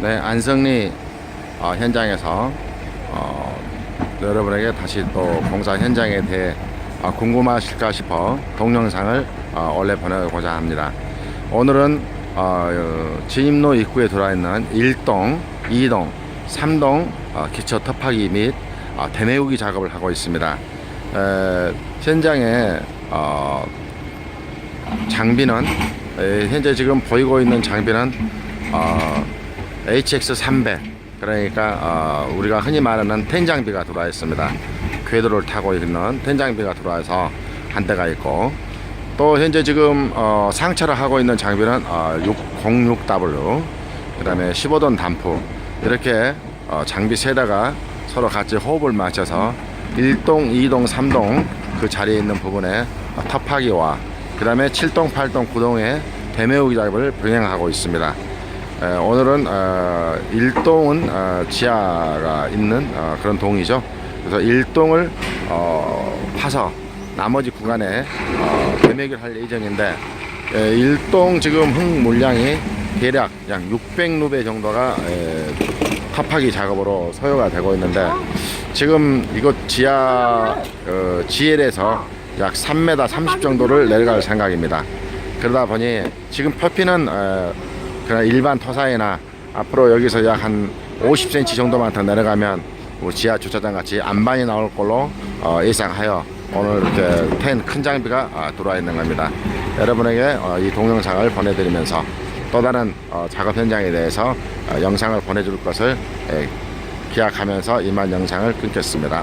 네, 안성리 어, 현장에서 어, 여러분에게 다시 또 공사 현장에 대해 어, 궁금하실까 싶어 동영상을 어, 원래 보내고자 합니다. 오늘은 어, 어, 진입로 입구에 들어와 있는 1동, 2동, 3동 어, 기초 터파기 및 어, 대매우기 작업을 하고 있습니다. 에, 현장에 어, 장비는 에, 현재 지금 보이고 있는 장비는 어, HX 300 그러니까 어, 우리가 흔히 말하는 텐장비가 들어와 있습니다. 궤도를 타고 있는 텐장비가 들어와서 한 대가 있고 또 현재 지금 어, 상차를 하고 있는 장비는 어, 606W 그 다음에 15톤 단프 이렇게 어, 장비 세 대가 서로 같이 호흡을 맞춰서 1동, 2동, 3동 그 자리에 있는 부분에 어, 터파기와 그 다음에 7동, 8동, 9동의 대매우기 작업을 병행하고 있습니다. 에, 오늘은 어, 1동은 어, 지하가 있는 어, 그런 동이죠. 그래서 1동을 어, 파서 나머지 구간에 어, 대매기를 할 예정인데 에, 1동 지금 흙 물량이 대략 약 600루베 정도가 에, 타파기 작업으로 소요가 되고 있는데 지금 이곳 지하 어, GL에서 약 3m 30 정도를 내려갈 생각입니다. 그러다 보니 지금 표피는 어, 그냥 일반 토사이나 앞으로 여기서 약 한 50cm 정도만 더 내려가면 우리 지하 주차장 같이 안반이 나올 걸로 어, 예상하여 오늘 이렇게 텐 큰 장비가 어, 들어와 있는 겁니다. 여러분에게 어, 이 동영상을 보내드리면서 또 다른 어, 작업 현장에 대해서 어, 영상을 보내줄 것을 에, 기약하면서 이만 영상을 끊겠습니다.